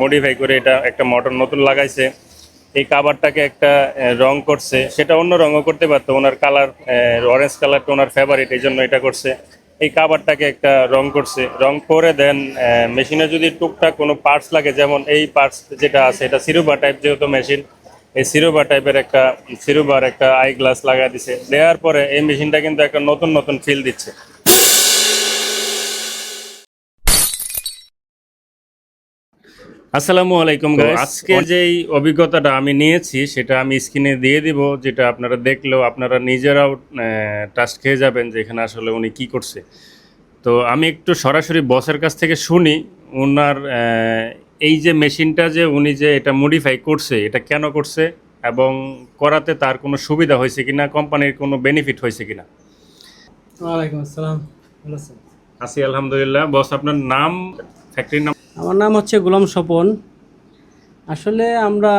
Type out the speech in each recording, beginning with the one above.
Modify করে এটা একটা মোটর নতুন লাগাইছে। এই কাভারটাকে একটা রং করছে। সেটা অন্য রঙও করতে পারতো, ওনার কালার অরেঞ্জ কালারটা ওনার ফেভারিট এই জন্য এটা করছে। এই কাভারটাকে একটা রং করছে। রং করে দেন মেশিনে যদি টুকটাক কোনো পার্টস লাগে, যেমন এই পার্টস যেটা আছে, এটা সিরুবা টাইপ যেহেতু মেশিন এই সিরুবা টাইপের একটা, সিরুবার একটা আই গ্লাস লাগা দিছে। দেওয়ার পরে এই মেশিনটা কিন্তু একটা নতুন নতুন ফিল দিচ্ছে। আসসালামু আলাইকুম গাইস আজকে যেই অভিজ্ঞতাটা আমি নিয়েছি সেটা আমি স্ক্রিনে দিয়ে দিব যেটা আপনারা দেখলেও আপনারা নিজেরাও টাস্ট খেয়ে যাবেন যে এখানে আসলে উনি কি করছে। তো আমি একটু সরাসরি বসের কাছ থেকে শুনি ওনার আহ, এই যে মেশিনটা যে উনি যে এটা মডিফাই করছে এটা কেন করছে এবং করাতে তার কোনো সুবিধা হয়েছে কিনা কোম্পানির কোনো বেনিফিট হয়েছে কিনা? ওয়ালাইকুম আসসালাম আছি আলহামদুলিল্লাহ। বস আপনার নাম ফ্যাক্টরির নাম আমার নাম হচ্ছে গোলাম স্বপন। আসলে আমরা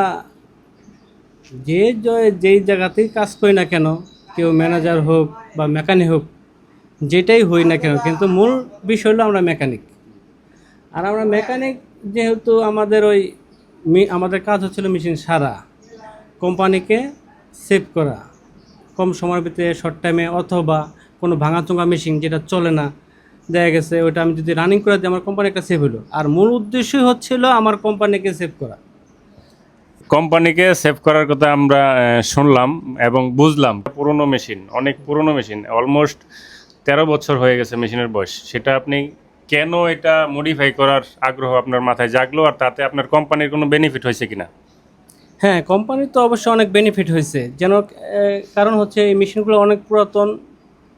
যে যেই জায়গাতেই কাজ করি না কেন, কেউ ম্যানেজার হোক বা মেকানিক হোক, যেটাই হই না কেন, কিন্তু মূল বিষয় হলো আমরা মেকানিক। আর আমরা মেকানিক যেহেতু আমাদের ওই আমাদের কাজ হচ্ছিল মেশিন সারা, কোম্পানিকে সেভ করা। কম সময়ের ভিতরে শর্ট টাইমে অথবা কোনো ভাঙাচোঙা মেশিন যেটা চলে না দেখা গেছে ওটা আমি যদি রানিং করে দিই আমার কোম্পানি একটা সেভ হলো আর মূল উদ্দেশ্যই হচ্ছিল আমার কোম্পানিকে সেভ করা। কোম্পানিকে সেভ করার কথা আমরা শুনলাম এবং বুঝলাম। পুরনো মেশিন অনেক পুরনো মেশিন অলমোস্ট তেরো বছর হয়ে গেছে মেশিনের বয়স। সেটা আপনি কেন এটা মডিফাই করার আগ্রহ আপনার মাথায় জাগলো আর তাতে আপনার কোম্পানির কোনো বেনিফিট হয়েছে কিনা? হ্যাঁ কোম্পানির তো অবশ্যই অনেক বেনিফিট হয়েছে। যেন কারণ হচ্ছে এই মেশিনগুলো অনেক পুরাতন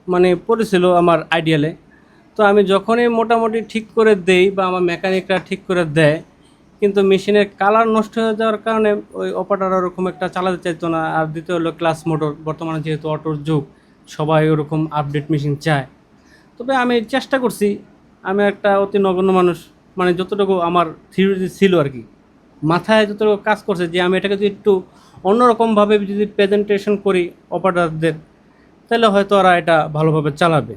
মানে পড়েছিল আমার আইডিয়ালে তো আমি যখনই মোটামুটি ঠিক করে দেই বা আমার মেকানিকরা ঠিক করে দেয়, কিন্তু মেশিনের কালার নষ্ট হয়ে যাওয়ার কারণে ওই অপারেটার ওরকম একটা চালাতে চাইতো না। আর দ্বিতীয় হলো ক্লাস মোটর বর্তমানে যেহেতু অটোর যুগ, সবাই ওরকম আপডেট মেশিন চায়। তবে আমি চেষ্টা করছি, আমি একটা অতি নগণ্য মানুষ মানে যতটুকু আমার থিওরি ছিল আর কি। মাথায় যতটুকু কাজ করছে যে আমি এটাকে যদি একটু অন্যরকমভাবে যদি প্রেজেন্টেশন করি অপারেটারদের তাহলে হয়তো ওরা এটা ভালোভাবে চালাবে।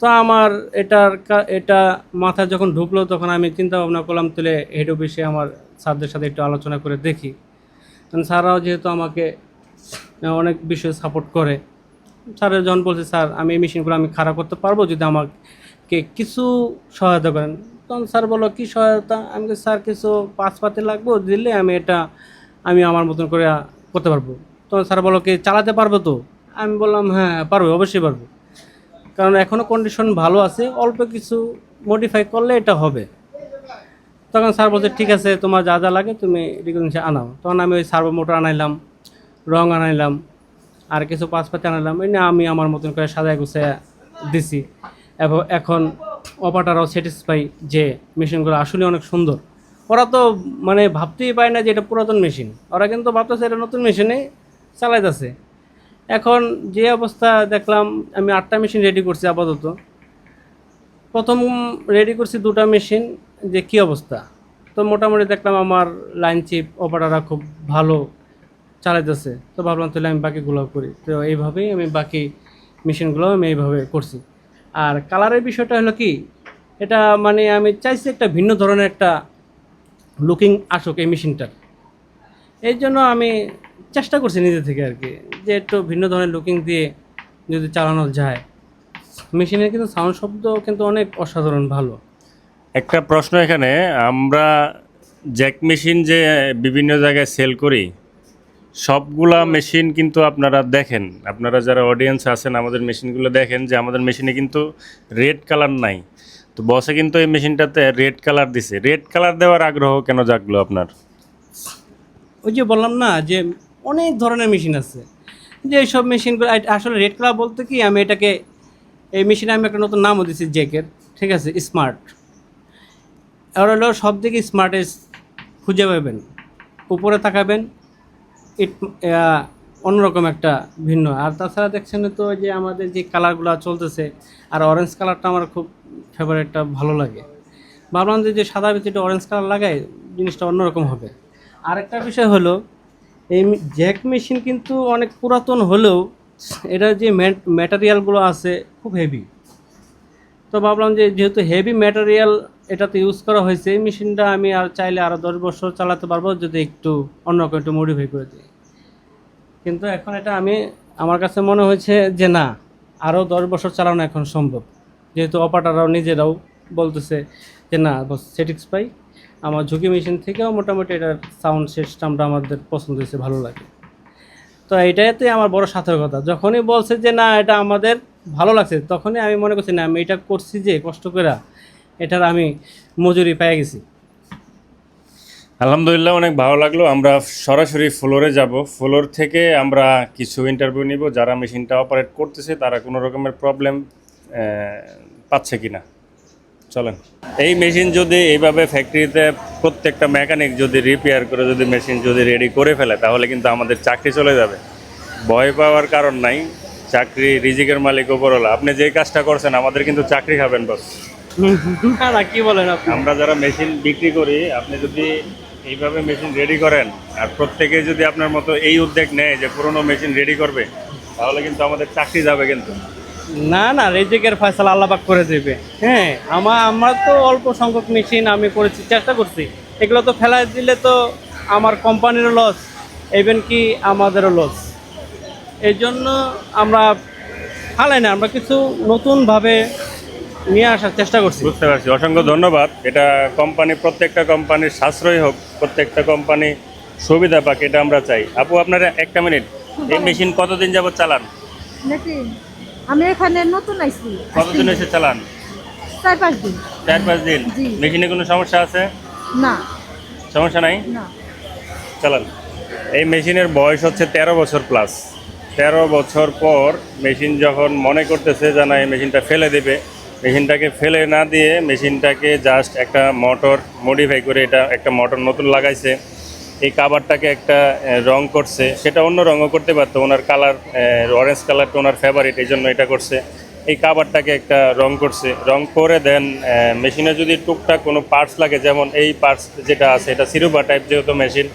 তো আমার এটার এটা মাথায় যখন ঢুকলো, তখন আমি চিন্তা ভাবনা করলাম, তাহলে হেড অফিসে আমার স্যারদের সাথে একটু আলোচনা করে দেখি। কারণ স্যাররাও যেহেতু আমাকে অনেক বিষয়ে সাপোর্ট করে স্যারের যখন বলছে, স্যার, আমি এই মেশিনগুলো আমি খারাপ করতে পারব যদি আমাকে কিছু সহায়তা করেন। তখন স্যার বলল, কী সহায়তা? আমি স্যার, কিছু পাঁচ পাসপাতি লাগবে, দিলে আমি এটা, আমি আমার মতন করে করতে পারব। তখন স্যার বলো কি চালাতে পারব তো? আমি বললাম হ্যাঁ পারব, অবশ্যই পারব। কারণ এখনও কন্ডিশন ভালো আছে, অল্প কিছু মডিফাই করলে এটা হবে। তখন স্যার বলছে, ঠিক আছে, তোমার যা যা লাগে তুমি রিকগনিশন আনাও। তখন আমি ওই সার্ভো মোটর আনাইলাম, রং আনাইলাম, আর কিছু পাঁচপাতি আনাইলাম। এই নিয়ে আমি আমার মতন করে সাজায় গুছায় দিছি। এবং এখন অপারেটারও স্যাটিসফাই যে মেশিনগুলো আসলে অনেক সুন্দর। ওরা তো মানে ভাবতেই পায় না যে এটা পুরাতন মেশিন। ওরা কিন্তু ভাবতেছে এটা নতুন মেশিনে চালাইতেছে। এখন যে অবস্থা দেখলাম, আমি আটটা মেশিন রেডি করছি আপাতত। প্রথম রেডি করছি দুটো মেশিন যে কি অবস্থা? তো মোটামুটি দেখলাম আমার লাইন চিপ অপারেটাররা খুব ভালো চালাইতেছে। তো ভাবলাম তাহলে আমি বাকিগুলো করি। তো এইভাবেই আমি বাকি মেশিনগুলো আমি এইভাবে করছি। আর কালারের বিষয়টা হলো কি, এটা মানে আমি চাইছি একটা ভিন্ন ধরনের একটা লুকিং আসুক এই মেশিনটার এই জন্য আমি চেষ্টা করছি নিজে থেকে আর কি যে একটু ভিন্ন ধরনের লুকিং দিয়ে যদি চালানো যায়। মেশিনের কিন্তু সাউন্ড শব্দ কিন্তু অনেক অসাধারণ ভালো। একটা প্রশ্ন এখানে আমরা জ্যাক মেশিন যে বিভিন্ন জায়গায় সেল করি সবগুলা মেশিন কিন্তু আপনারা দেখেন। আপনারা যারা অডিয়েন্স আছেন আমাদের মেশিনগুলো দেখেন যে আমাদের মেশিনে কিন্তু রেড কালার নাই। তো বসে কিন্তু এই মেশিনটাতে রেড কালার দিছে। রেড কালার দেওয়ার আগ্রহ কেন জাগলো আপনার? ওই যে বললাম না যে অনেক ধরনের মেশিন আছে। যে এইসব মেশিনগুলো আসলে রেড কালার বলতে কি, আমি এটাকে, এই মেশিনে আমি একটা নতুন নামও দিচ্ছি জ্যাকের ঠিক আছে, স্মার্ট। এবার হলো সব দিকে স্মার্টেস্ট খুঁজে পাবেন। উপরে তাকাবেন, ইট অন্যরকম একটা ভিন্ন। আর তাছাড়া দেখছেন তো যে আমাদের যে কালারগুলো চলতেছে, আর অরেঞ্জ কালারটা আমার খুব ফেভারিটটা ভালো লাগে। ভাবলাম যে সাদা ভিতরে অরেঞ্জ কালার লাগাই, জিনিসটা অন্যরকম হবে। আরেকটা বিষয় হলো এই জ্যাক মেশিন কিন্তু অনেক পুরাতন হলেও এটার যে ম্যাটেরিয়ালগুলো আছে খুব হেভি তো ভাবলাম যে যেহেতু হেভি ম্যাটেরিয়াল এটাতে ইউজ করা হয়েছে, এই মেশিনটা আমি আর চাইলে আরও দশ বছর চালাতে পারব যদি একটু অন্য কেউ একটু মডিফাই করে দিই। কিন্তু এখন এটা আমি, আমার কাছে মনে হয়েছে যে না আরও দশ বছর চালানো এখন সম্ভব। যেহেতু অপারেটাররাও নিজেরাও বলতেছে যে না সেটিক্স পাই। আমার ঝুঁকি মেশিন থেকেও মোটামুটি এটার সাউন্ড সিস্টেমটা আমাদের পছন্দ হয়েছে, ভালো লাগে। তো এটাতে আমার বড় সার্থকতা। যখনই বলছে যে, না, এটা আমাদের ভালো লাগছে, তখনই আমি মনে করছি, না, আমি এটা করছি যে, কষ্ট করে এটার আমি মজুরি পেয়ে গেছি। আলহামদুলিল্লাহ, অনেক ভালো লাগল। আমরা সরাসরি ফ্লোরে যাব। ফ্লোর থেকে আমরা কিছু ইন্টারভিউ নিব। যারা মেশিনটা অপারেট করতেছে, তারা কোনো রকমের প্রবলেম পাচ্ছে কিনা। চলেন। এই মেশিন যদি এইভাবে ফ্যাক্টরিতে প্রত্যেকটা মেকানিক যদি রিপেয়ার করে যদি মেশিন যদি রেডি করে ফেলে তাহলে কিন্তু আমাদের চাকরি চলে যাবে। ভয় পাওয়ার কারণ নাই চাকরি রিজিকের মালিক ওপরওয়ালা আপনি যে কাজটা করছেন আমাদের কিন্তু চাকরি খাবেন বস না কি বলেন আপনি? আমরা যারা মেশিন বিক্রি করি আপনি যদি এইভাবে মেশিন রেডি করেন আর প্রত্যেকে যদি আপনার মতো এই উদ্যোগ নেয় যে পুরনো মেশিন রেডি করবে তাহলে কিন্তু আমাদের চাকরি যাবে কিন্তু। না না রেজেকের ফয়সালা আল্লাপাক করে দেবে। হ্যাঁ আমার আমার তো অল্প সংখ্যক মেশিন আমি করেছি চেষ্টা করছি। এগুলো তো ফেলা দিলে তো আমার কোম্পানিরও লস ইভেন কি আমাদেরও লস এই জন্য আমরা ফালাই না আমরা কিছু নতুনভাবে নিয়ে আসার চেষ্টা করছি। বুঝতে পারছি অসংখ্য ধন্যবাদ। এটা কোম্পানি প্রত্যেকটা কোম্পানির সাশ্রয়ী হোক প্রত্যেকটা কোম্পানি সুবিধা পাক এটা আমরা চাই। আপু আপনারা একটা মিনিট এই মেশিন কতদিন যাবত চালান? নাকি আমি এখানে নতুন আইছি। কতদিন এসে চালান? চার পাঁচ দিন। চার পাঁচ দিন? মেশিনে কোনো সমস্যা আছে? না। সমস্যা নাই? না। চালান। এই মেশিনের বয়স হচ্ছে তেরো বছর প্লাস তেরো বছর পর মেশিন যখন মনে করতেছে যে না এই মেশিনটা ফেলে দেবে মেশিনটাকে ফেলে না দিয়ে মেশিনটাকে জাস্ট একটা মোটর মডিফাই করে এটা একটা মোটর নতুন লাগাইছে। এই কাভারটাকে একটা রং করছে। সেটা অন্য রঙও করতে পারতো, ওনার কালার অরেঞ্জ কালারটা ওনার ফেভারিট এই জন্য এটা করছে। এই কাভারটাকে একটা রং করছে। রং করে দেন মেশিনে যদি টুকটাক কোনো পার্টস লাগে, যেমন এই পার্টস যেটা আছে, এটা সিরুবা টাইপ যেহেতু মেশিন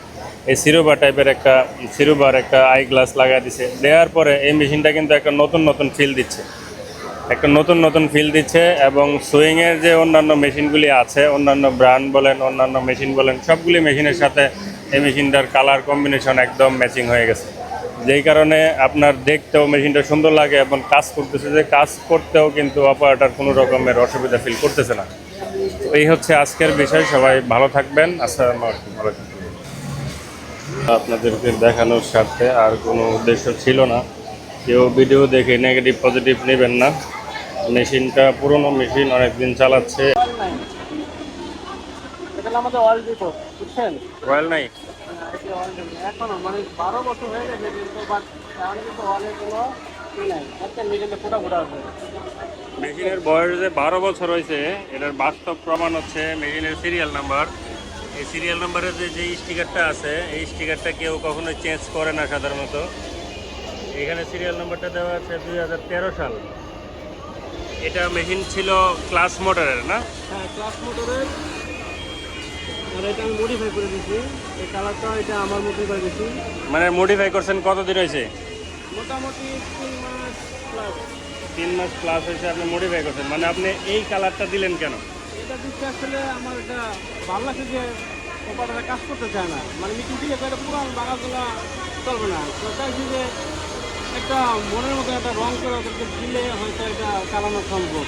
এই সিরুবা টাইপের একটা, সিরুবার একটা আই গ্লাস লাগা দিছে। দেওয়ার পরে এই মেশিনটা কিন্তু একটা নতুন নতুন ফিল দিচ্ছে। একটা নতুন নতুন ফিল দিচ্ছে এবং সুইংয়ের যে অন্যান্য মেশিনগুলি আছে, অন্যান্য ব্র্যান্ড বলেন, অন্যান্য মেশিন বলেন, সবগুলি মেশিনের সাথে এই মেশিনটার কালার কম্বিনেশন একদম ম্যাচিং হয়ে গেছে। যেই কারণে আপনার দেখতেও মেশিনটা সুন্দর লাগে এবং কাজ করতেছে যে কাজ করতেও কিন্তু অপারেটার কোনো রকমের অসুবিধা ফিল করতেছে না। তো এই হচ্ছে আজকের বিষয়, সবাই ভালো থাকবেন, আসসালামু আলাইকুম, ভালো আপনাদেরকে দেখানোর স্বার্থে আর কোনো উদ্দেশ্য ছিল না। কেউ ভিডিও দেখে নেগেটিভ পজিটিভ নেবেন না। মেশিনটা পুরনো মেশিন, অনেকদিন চালাচ্ছে। আমাদের অয়েল দিব বুঝছেন? রয়্যাল নাই। এখনও মানে বারো বছর হয়ে গেছে কিন্তু বাট এখন কিন্তু অয়েলের কোনো নাই। একটা মিডিলে ফোটা ফোটা আছে। মেশিনের বয়স যে বারো বছর হয়েছে এটার বাস্তব প্রমাণ হচ্ছে মেশিনের সিরিয়াল নাম্বার এই সিরিয়াল নাম্বারের যে যে স্টিকারটা আছে এই স্টিকারটা কেউ কখনো চেঞ্জ করে না সাধারণত। এখানে সিরিয়াল নাম্বারটা দেওয়া আছে দুই হাজার তেরো সাল। এটা মেশিন ছিল ক্লাস মোটরের না? হ্যাঁ ক্লাস মোটরের আর এটা আমি মডিফাই করে দিয়েছি এই কালারটা এটা আমার করে দিয়েছি মানে মডিফাই করছেন কতদিন হয়েছে? মোটামুটি তিন মাস প্লাস তিন মাস প্লাস হয়েছে আপনি মডিফাই করছেন। মানে আপনি এই কালারটা দিলেন কেন? এটা দিচ্ছে আসলে আমার এটা ভালো লাগছে যে কাজ করতে চায় না। মানে মিটিং থেকে একটা পুরান বাগাগুলো চলবে না। তো চাইছি যে একটা মনের মতো একটা রং করে ওদেরকে দিলে হয়তো এটা চালানো সম্ভব।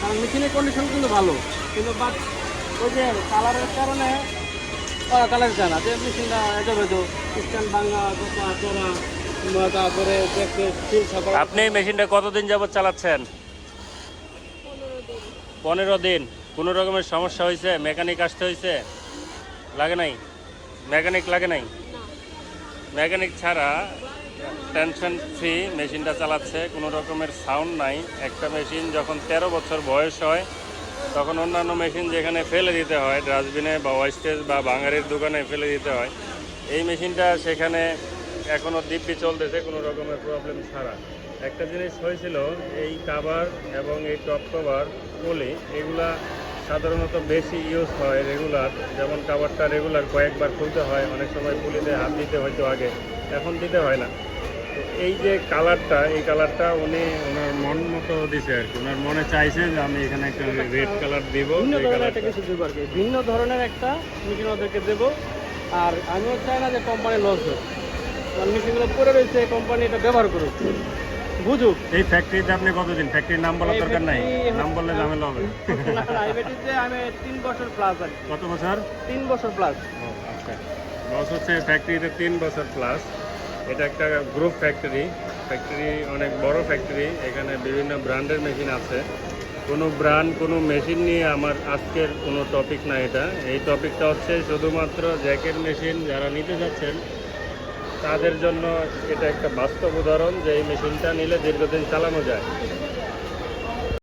কারণ মেশিনের কন্ডিশন কিন্তু ভালো। কিন্তু বাট ওই যে কালারের কারণে ওরা কালার না যে মেশিনটা দেখতে স্টিল আপনি এই মেশিনটা কতদিন যাবত চালাচ্ছেন? পনেরো দিন। কোনো রকমের সমস্যা হয়েছে? মেকানিক আসতে হয়েছে? লাগে নাই? মেকানিক লাগে নাই? মেকানিক ছাড়া টেনশন ফ্রি মেশিনটা চালাচ্ছে, কোনো রকমের সাউন্ড নাই। একটা মেশিন যখন তেরো বছর বয়স হয় তখন অন্যান্য মেশিন যেখানে ফেলে দিতে হয়, ডাস্টবিনে বা ওয়েস্টেজ বা বাঙালির দোকানে ফেলে দিতে হয়, এই মেশিনটা সেখানে এখনও দিব্যি চলতেছে, কোনো রকমের প্রবলেম ছাড়া। একটা জিনিস হয়েছিল, এই কাভার এবং এই টপ কভার পলি এগুলা সাধারণত বেশি ইউজ হয় রেগুলার যেমন কাভারটা রেগুলার কয়েকবার খুলতে হয়, অনেক সময় পুলিতে হাত দিতে হয়তো আগে, এখন দিতে হয় না। এই যে কালারটা এই কালারটা উনি ওনার মন মতো দিছে আর কি। ওনার মনে চাইছে যে আমি এখানে একটা রেড কালার দিব ভিন্ন ধরনের একটা কিছু দেবো আর কি। ভিন্ন ধরনের একটা মেশিন ওদেরকে দেবো। আর আমিও চাই না যে কোম্পানি লস হোক। কারণ মেশিনগুলো পড়ে রয়েছে কোম্পানি এটা ব্যবহার করুক। বুঝুক। এই ফ্যাক্টরিতে আপনি কতদিন? ফ্যাক্টরির নাম বলার দরকার নাই। নাম বললে ঝামেলা হবে। প্রাইভেটিতে আমি তিন বছর প্লাস। কত বছর? তিন বছর প্লাস আচ্ছা। বস হচ্ছে ফ্যাক্টরিতে তিন বছর প্লাস এটা একটা গ্রুপ ফ্যাক্টরি ফ্যাক্টরি অনেক বড় ফ্যাক্টরি এখানে বিভিন্ন ব্র্যান্ডের মেশিন আছে। কোনো ব্র্যান্ড কোনো মেশিন নিয়ে আমার আজকের কোনো টপিক না এটা। এই টপিকটা হচ্ছে শুধুমাত্র জ্যাকেট মেশিন যারা নিতে যাচ্ছেন, তাদের জন্য এটা একটা বাস্তব উদাহরণ যে এই মেশিনটা নিলে দীর্ঘদিন চালানো যায়।